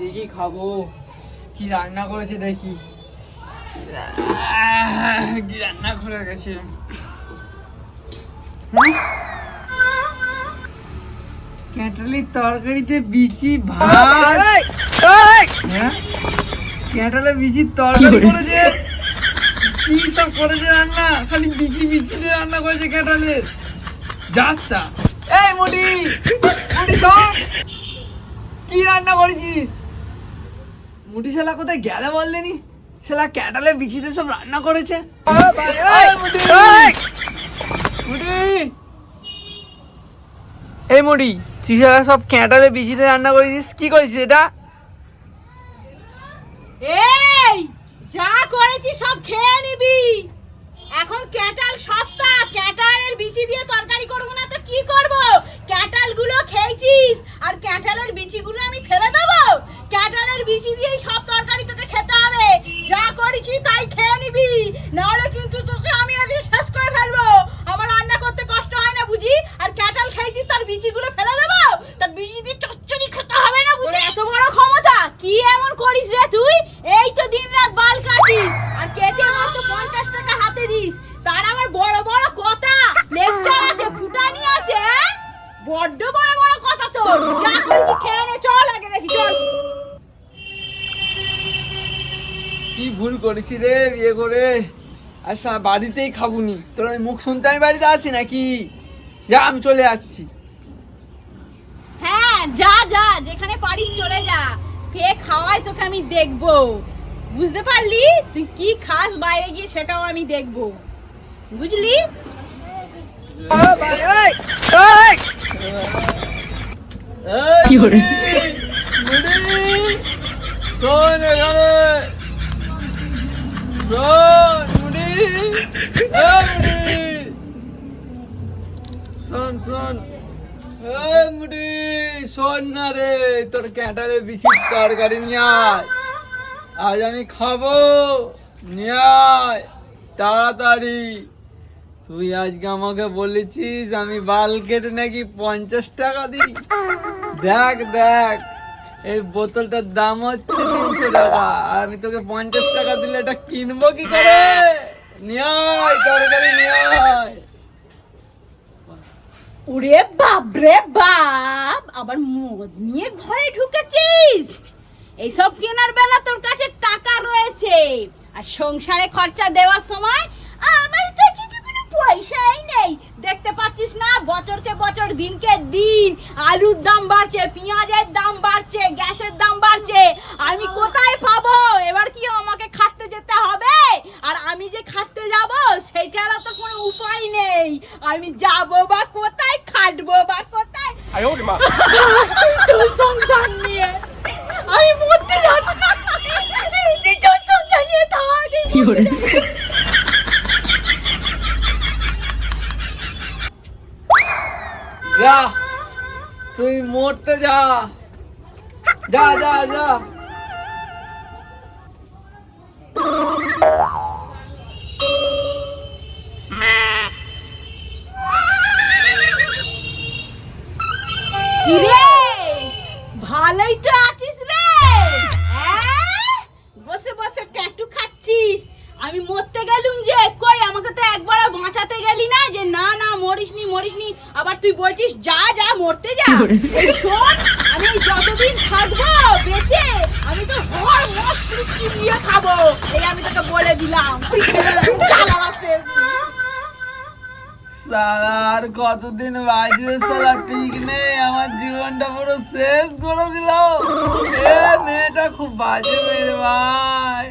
দেখি খাব। কি রান্না করেছে দেখি। কি রান্না করে গেছে? ক্যাটালির তরকারিতে বিচি ভাত। হ্যাঁ? ক্যাটালে বিচির তরকারি করেছে? কি সব করেছে রান্না? খালি বিচি বিচি দিয়ে রান্না করেছে ক্যাটালের যাত্রা এই মুডি। মুডি শোন কি রান্না করেছিস? মুটি শালা কোথায় গেলে বললেনি? শালা ক্যাটালে বিচিতে সব রান্না করেছে। এই মুডি তুই শালা সব ক্যাটালে বিচিতে রান্না করেছিস কি করেছিস এটা? এই! যা করেছি সব খেয়ে নিবি। এখন ক্যাটাল সস্তা ক্যাটালের বিচি দিয়ে তরকারি করব না তো কি করব? কি ভুল করেছি রে বিয়ে করে? আচ্ছা বাড়িতেই খাবুনি। তোর ওই মুখ শুনতে আমি বাড়িতে আসি নাকি? যা আমি চলে যাচ্ছি হ্যাঁ যা যা যেখানে পারিস চলে যা। কে খাওয়ায় তোকে আমি দেখব। বুঝতে পারলি? তুই কি খাস বাইরে গিয়ে সেটাও আমি দেখব। বুঝলি? কি মুড়ি শোন না রে, তোর ক্যাটারে বিচির তরকারি নিয়ে আয়। আজ আমি খাব, নিয়ে আয়, তাড়াতাড়ি। তুই আজকে আমাকে বলেছিস আমি বাল কেটে নাকি পঞ্চাশ টাকা দিই। দেখ দেখ, এই বোতলটার দাম হচ্ছে তিনশো টাকা। আর আমি তোকে পঞ্চাশ টাকা দিলে এটা কিনবো কি করে? ওরে বাপ রে বাপ, আবার মদ নিয়ে ঘরে ঢুকেছিস? এইসব কেনার বেলা তোর কাছে টাকা রয়েছে। আর সংসারে খরচা দেওয়ার সময় আমার কাছে তো কোনো পয়সাই নেই। দেখতে পাচ্ছিস না, বছরকে বছর, দিনকে দিন আলুর দাম বাড়ছে, পেঁয়াজের দাম বাড়ছে, গ্যাসের দাম বাড়ছে। আমি কোথায় পাবো? এবার কি আমাকে খাটতে যেতে হবে? আর আমি যে খাটতে যাব সেটারও তো কোনো উপায় নেই। আমি যাব বা কোথায় কাটবো বা কোথায়? তোর সংসার নিয়ে আমি মরতে যাচ্ছি। তোর সংসার নিয়ে তাও যা তুই মরতে যা। যা যা যা। কিরে? ভালোই তো আছিস রে? বসে বসে ট্যাটু খাচ্ছিস। আমি মরতে গেলুম যে কই আমাকে তো একবারও বাঁচাতে গেলি না যে না না মরিসনি মরিসনি। আবার তুই বলছিস যা যা মরতে যা। শোন আমি যতদিন থাকব বেঁচে আমি তো হর মস্ত চিবিয়ে খাব। এই আমি তোকে বলে দিলাম। আর কতদিন বাজবে সালা ঠিক নেই, আমার জীবনটা পুরো শেষ করে দিল। এ, মেয়েটা খুব বাজে মেয়ে ভাই।